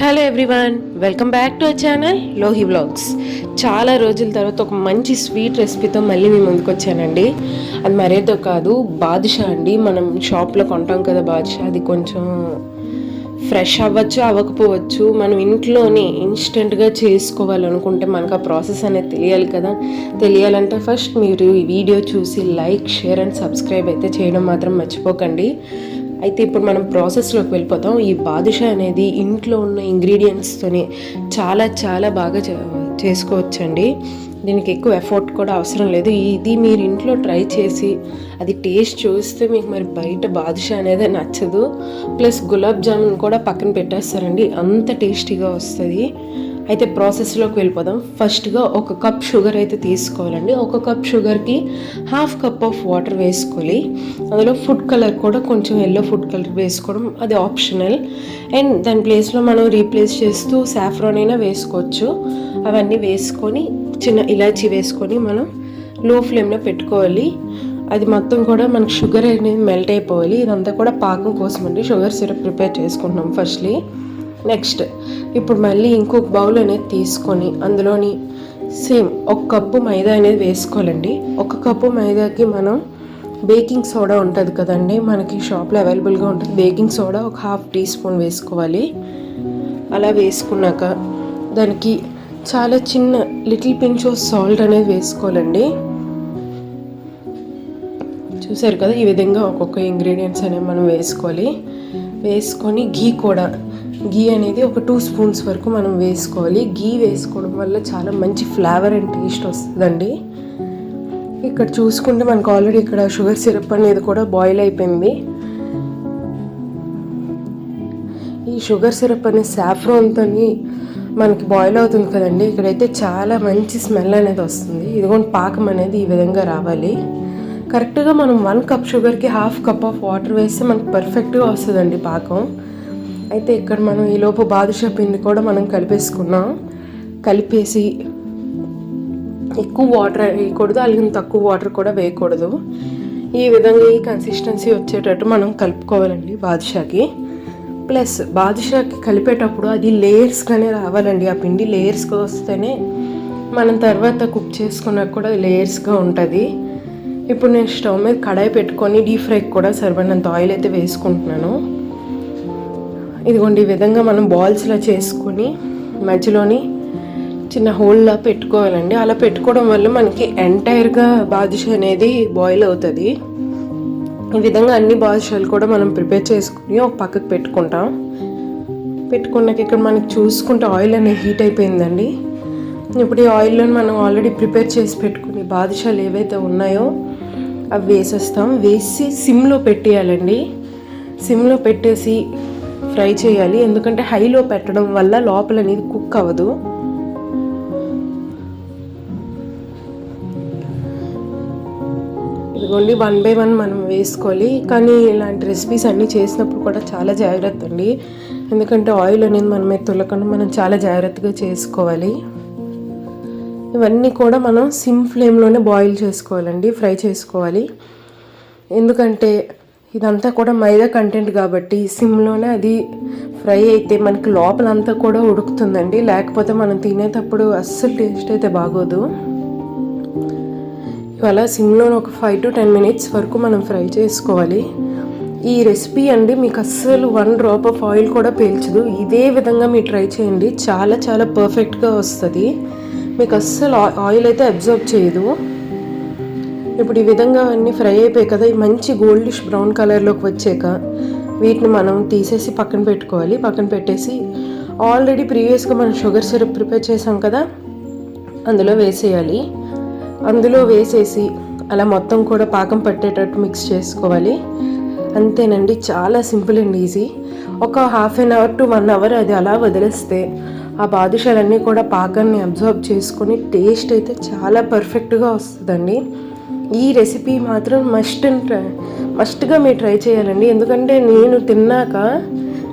Hello everyone welcome back to our channel Lohi blogs చాలా రోజుల తర్వాత ఒక మంచి స్వీట్ రెసిపీతో మళ్ళీ మీ ముందుకు వచ్చానండి. అది మరేదో కాదు బాదుషా అండి. మనం షాప్లో కొంటాం కదా బాదుషా అది కొంచెం ఫ్రెష్ అవ్వచ్చు అవ్వకపోవచ్చు. మనం ఇంట్లోనే ఇన్స్టెంట్గా చేసుకోవాలనుకుంటే మనకు ఆ ప్రాసెస్ అనేది తెలియాలి కదా. తెలియాలంటే ఫస్ట్ మీరు ఈ వీడియో చూసి లైక్ షేర్ అండ్ సబ్స్క్రైబ్ అయితే చేయడం మాత్రం మర్చిపోకండి. అయితే ఇప్పుడు మనం ప్రాసెస్లోకి వెళ్ళిపోతాం. ఈ బాదుషా అనేది ఇంట్లో ఉన్న ఇంగ్రీడియంట్స్తోనే చాలా చాలా బాగా చే- చేసుకోవచ్చండి. దీనికి ఎక్కువ ఎఫర్ట్ కూడా అవసరం లేదు. ఇది మీరు ఇంట్లో ట్రై చేసి అది టేస్ట్ చూస్తే మీకు మరి బయట బాదుషా అనేది నచ్చదు. ప్లస్ గులాబ్ జామున్ కూడా పక్కన పెట్టేస్తారండి. అంత టేస్టీగా వస్తుంది. అయితే ప్రాసెస్లోకి వెళ్ళిపోదాం. ఫస్ట్గా ఒక కప్ షుగర్ అయితే తీసుకోవాలండి. ఒక కప్ షుగర్కి హాఫ్ కప్ ఆఫ్ వాటర్ వేసుకోవాలి. అందులో ఫుడ్ కలర్ కూడా కొంచెం ఎల్లో ఫుడ్ కలర్ వేసుకోవడం అది ఆప్షనల్ అండ్ దాని ప్లేస్లో మనం రీప్లేస్ చేస్తూ సాఫ్రాన్ అయినా వేసుకోవచ్చు. అవన్నీ వేసుకొని చిన్న ఇలాచీ వేసుకొని మనం లో ఫ్లేమ్లో పెట్టుకోవాలి. అది మొత్తం కూడా మనకు షుగర్ అనేది మెల్ట్ అయిపోవాలి. ఇదంతా కూడా పాకం కోసం అండి. షుగర్ సిరప్ ప్రిపేర్ చేసుకుంటున్నాం ఫస్ట్లీ. నెక్స్ట్ ఇప్పుడు మళ్ళీ ఇంకొక బౌల్ అనేది తీసుకొని అందులోని సేమ్ ఒక కప్పు మైదా అనేది వేసుకోవాలండి. ఒక కప్పు మైదాకి మనం బేకింగ్ సోడా ఉంటుంది కదండి. మనకి షాప్లో అవైలబుల్గా ఉంటుంది. బేకింగ్ సోడా ఒక హాఫ్ టీ స్పూన్ వేసుకోవాలి. అలా వేసుకున్నాక దానికి చాలా చిన్న లిటిల్ పించ్ ఆఫ్ సాల్ట్ అనేది వేసుకోవాలండి. చూసారు కదా ఈ విధంగా ఒక్కొక్క ఇంగ్రీడియంట్స్ అనేవి మనం వేసుకోవాలి. వేసుకొని ఘీ కూడా ఘీ అనేది ఒక టూ స్పూన్స్ వరకు మనం వేసుకోవాలి. ఘీ వేసుకోవడం వల్ల చాలా మంచి ఫ్లేవర్ అండ్ టేస్ట్ వస్తుందండి. ఇక్కడ చూసుకుంటే మనకు ఆల్రెడీ ఇక్కడ షుగర్ సిరప్ అనేది కూడా బాయిల్ అయిపోయింది. ఈ షుగర్ సిరప్ అనే సాఫ్రాన్తో మనకి బాయిల్ అవుతుంది కదండి. ఇక్కడైతే చాలా మంచి స్మెల్ అనేది వస్తుంది. ఇదిగోండి పాకం అనేది ఈ విధంగా రావాలి. కరెక్ట్గా మనం వన్ కప్ షుగర్కి హాఫ్ కప్ ఆఫ్ వాటర్ వేస్తే మనకు పర్ఫెక్ట్గా వస్తుందండి పాకం. అయితే ఇక్కడ మనం ఈ లోపు బాదుషా పిండి కూడా మనం కలిపేసుకున్నాం. కలిపేసి ఎక్కువ వాటర్ వేయకూడదు అలాగే తక్కువ వాటర్ కూడా వేయకూడదు. ఈ విధంగా ఈ కన్సిస్టెన్సీ వచ్చేటట్టు మనం కలుపుకోవాలండి బాదుషాకి. ప్లస్ బాదుషాకి కలిపేటప్పుడు అది లేయర్స్గానే రావాలండి. ఆ పిండి లేయర్స్గా వస్తేనే మనం తర్వాత కుక్ చేసుకున్నాక కూడా లేయర్స్గా ఉంటుంది. ఇప్పుడు నేను స్టవ్ మీద కడాయి పెట్టుకొని డీప్ ఫ్రైకి కూడా సరిపడినంత ఆయిల్ అయితే వేసుకుంటున్నాను. ఇదిగోండి ఈ విధంగా మనం బాల్స్లా చేసుకొని మధ్యలోని చిన్న హోల్లా పెట్టుకోవాలండి. అలా పెట్టుకోవడం వల్ల మనకి ఎంటైర్గా బాదుషా అనేది బాయిల్ అవుతుంది. ఈ విధంగా అన్ని బాదుషాలు కూడా మనం ప్రిపేర్ చేసుకుని ఒక పక్కకు పెట్టుకుంటాం. పెట్టుకున్నాక ఇక్కడ మనకి చూసుకుంటే ఆయిల్ అనేది హీట్ అయిపోయిందండి. ఇప్పుడు ఈ ఆయిల్లో మనం ఆల్రెడీ ప్రిపేర్ చేసి పెట్టుకునే బాదుషాలు ఏవైతే ఉన్నాయో అవి వేసేస్తాం. వేసి సిమ్లో పెట్టేయాలండి. సిమ్లో పెట్టేసి ఫ్రై చేయాలి. ఎందుకంటే హైలో పెట్టడం వల్ల లోపల అనేది కుక్ అవ్వదు. ఇదిగోండి వన్ బై వన్ మనం వేసుకోవాలి. కానీ ఇలాంటి రెసిపీస్ అన్నీ చేసినప్పుడు కూడా చాలా జాగ్రత్త అండి. ఎందుకంటే ఆయిల్ అనేది మనమే తొలకుండా మనం చాలా జాగ్రత్తగా చేసుకోవాలి. ఇవన్నీ కూడా మనం సిమ్ ఫ్లేమ్లోనే బాయిల్ చేసుకోవాలండి ఫ్రై చేసుకోవాలి. ఎందుకంటే ఇదంతా కూడా మైదా కంటెంట్ కాబట్టి సిమ్లోనే అది ఫ్రై అయితే మనకి లోపలంతా కూడా ఉడుకుతుందండి. లేకపోతే మనం తినేటప్పుడు అస్సలు టేస్ట్ అయితే బాగోదు. ఇవాళ సిమ్లో ఒక ఫైవ్ టు టెన్ మినిట్స్ వరకు మనం ఫ్రై చేసుకోవాలి. ఈ రెసిపీ అండి మీకు అస్సలు వన్ డ్రాప్ ఆఫ్ ఆయిల్ కూడా పీల్చదు. ఇదే విధంగా మీరు ట్రై చేయండి. చాలా చాలా పర్ఫెక్ట్గా వస్తుంది. మీకు అస్సలు ఆయిల్ అయితే అబ్జర్వ్ చేయదు. ఇప్పుడు ఈ విధంగా అన్నీ ఫ్రై అయిపోయాయి కదా ఈ మంచి గోల్డిష్ బ్రౌన్ కలర్లోకి వచ్చాక వీటిని మనం తీసేసి పక్కన పెట్టుకోవాలి. పక్కన పెట్టేసి ఆల్రెడీ ప్రీవియస్గా మనం షుగర్ సిరప్ ప్రిపేర్ చేసాం కదా అందులో వేసేయాలి. అందులో వేసేసి అలా మొత్తం కూడా పాకం పట్టేటట్టు మిక్స్ చేసుకోవాలి. అంతేనండి చాలా సింపుల్ అండ్ ఈజీ ఒక half an hour to one hour అది అలా వదిలేస్తే ఆ బాదుషాలన్నీ కూడా పాకాన్ని అబ్జర్వ్ చేసుకొని టేస్ట్ అయితే చాలా పర్ఫెక్ట్గా వస్తుందండి. ఈ రెసిపీ మాత్రం మస్ట్ అండ్ ట్రై మస్ట్గా మీరు ట్రై చేయాలండి. ఎందుకంటే నేను తిన్నాక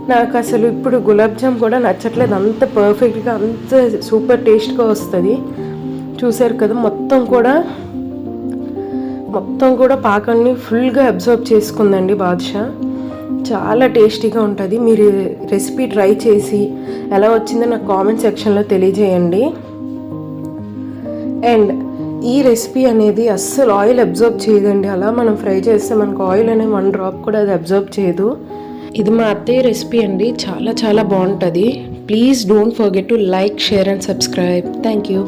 నాకు అసలు ఇప్పుడు గులాబ్ జామ్ కూడా నచ్చట్లేదు. అంత పర్ఫెక్ట్గా అంత సూపర్ టేస్ట్గా వస్తుంది. చూసారు కదా మొత్తం కూడా మొత్తం కూడా పాకాన్ని ఫుల్గా అబ్జర్వ్ చేసుకుందండి బాదుషా. చాలా టేస్టీగా ఉంటుంది. మీరు రెసిపీ ట్రై చేసి ఎలా వచ్చిందో నాకు కామెంట్ సెక్షన్లో తెలియజేయండి. అండ్ ఈ రెసిపీ అనేది అస్సలు ఆయిల్ అబ్జర్వ్ చేయదండి. అలా మనం ఫ్రై చేస్తే మనకు ఆయిల్ అనే వన్ డ్రాప్ కూడా అది అబ్జర్వ్ చేయదు. ఇది మా అత్తయ్య రెసిపీ అండి. చాలా చాలా బాగుంటుంది. Please don't forget to like share and subscribe. Thank you.